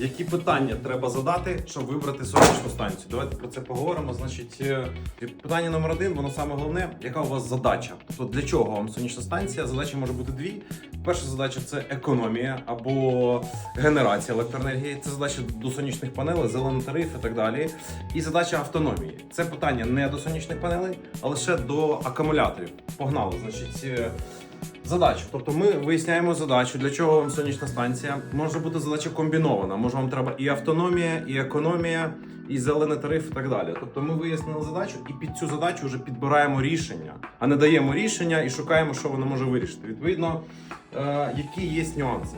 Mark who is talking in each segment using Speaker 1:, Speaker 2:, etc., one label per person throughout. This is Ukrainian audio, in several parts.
Speaker 1: Які питання треба задати, щоб вибрати сонячну станцію? Давайте про це поговоримо. Значить, е, питання номер один, воно саме головне, яка у вас задача? Тобто для чого вам сонячна станція? Задача може бути дві. Перша задача це економія або генерація електроенергії. Це задача до сонячних панелей, зелений тариф і так далі. І задача автономії. Це питання не до сонячних панелей, а лише до акумуляторів. Погнали. Значить. Задачу. Тобто ми виясняємо задачу, для чого вам сонячна станція. Може бути задача комбінована. Може вам треба і автономія, і економія, і зелений тариф, і так далі. Тобто ми вияснили задачу і під цю задачу вже підбираємо рішення, а не даємо рішення і шукаємо, що воно може вирішити. Відповідно, е, які є нюанси.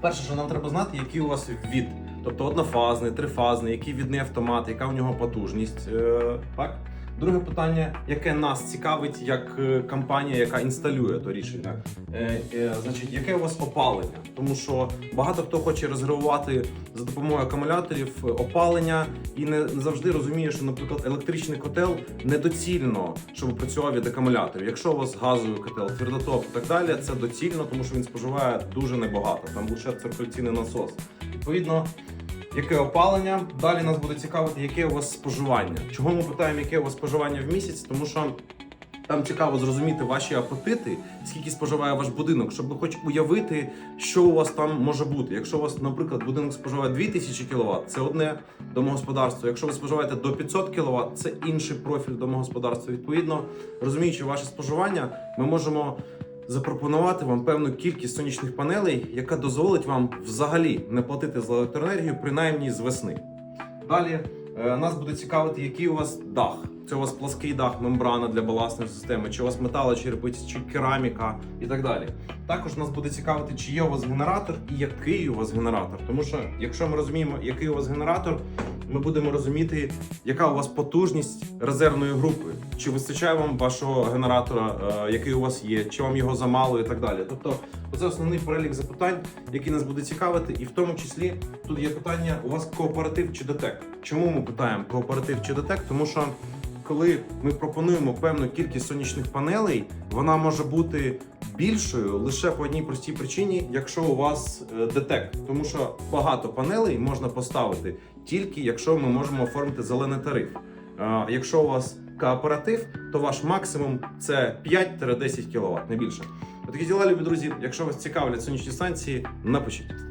Speaker 1: Перше, що нам треба знати, який у вас від. Тобто однофазний, трифазний, який відний автомат, яка у нього потужність. Е, так? Друге питання, яке нас цікавить як е, компанія, яка інсталює то рішення. Е, е, значить, яке у вас опалення? Тому що багато хто хоче розгрівати за допомогою акумуляторів е, опалення і не завжди розуміє, що, наприклад, електричний котел недоцільно, щоб працював від акумуляторів. Якщо у вас газовий котел, твердотоп і так далі, це доцільно, тому що він споживає дуже небагато. Там лише циркуляційний насос. Відповідно, яке опалення. Далі нас буде цікавити, яке у вас споживання. Чого ми питаємо, яке у вас споживання в місяць? Тому що там цікаво зрозуміти ваші апетити, скільки споживає ваш будинок, щоб хоч уявити, що у вас там може бути. Якщо у вас, наприклад, будинок споживає 2000 кВт, це одне домогосподарство. Якщо ви споживаєте до 500 кВт, це інший профіль домогосподарства. Відповідно, розуміючи ваше споживання, ми можемо запропонувати вам певну кількість сонячних панелей, яка дозволить вам взагалі не платити за електроенергію, принаймні з весни. Далі е, нас буде цікавити, який у вас дах. Це у вас плаский дах, мембрана для балансної системи, чи у вас металочерепиць, чи кераміка і так далі. Також нас буде цікавити, чи є у вас генератор і який у вас генератор. Тому що, якщо ми розуміємо, який у вас генератор, ми будемо розуміти, яка у вас потужність резервної групи, чи вистачає вам вашого генератора, е, який у вас є, чи вам його замало і так далі. Тобто, це основний перелік запитань, які нас буде цікавити, і в тому числі тут є питання: у вас кооператив чи ДТЕК? Чому ми питаємо кооператив чи ДТЕК? Тому що коли ми пропонуємо певну кількість сонячних панелей, вона може бути більшою лише по одній простій причині, якщо у вас е, ДТЕК. Тому що багато панелей можна поставити тільки якщо ми можемо оформити зелений тариф. Якщо у вас кооператив, то ваш максимум це 5-10 кВт, не більше. Такі діла, любі друзі. Якщо вас цікавлять сонячні станції, напишіть.